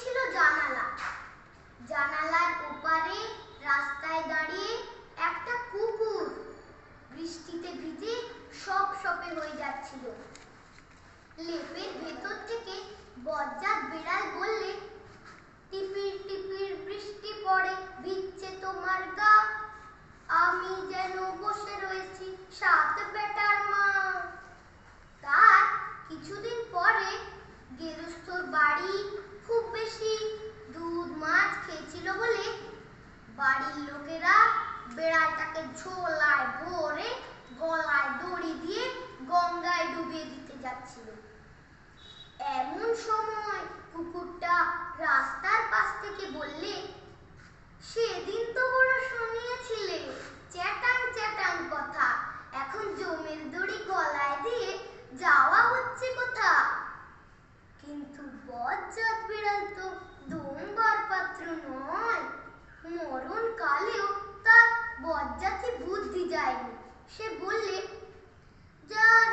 ছিল জানালা। জানালার ওপারে রাস্তায় দাঁড়িয়ে একটা কুকুর বৃষ্টিতে ভিজে সপ সপে হয়ে যাচ্ছিল। লেপের ভেতর থেকে বজ্জাত বিড়াল বললে, টিপির টিপির বৃষ্টি পড়ে, ভিজছে তোমার গা। আমি যেন বসে রয়েছি সাত বেটার মা। তার কিছুদিন পরে গেরস্থর বাড়ি খুব বেশি দুধ মাছ খেয়েছিল বলে বাড়ির লোকেরা বেড়ালটাকে ঝোলায় ভরে গলায় দড়ি দিয়ে গঙ্গায় ডুবিয়ে দিতে যাচ্ছিল। এমন সময় কুকুরটা রাস্তার পাশ থেকে বললে বজ্জাত বিড়াল তো দুমবার পাত্র নয়। মরণ কালেও তার বজ্জাতি বুদ্ধি যায়নি। সে বললে যার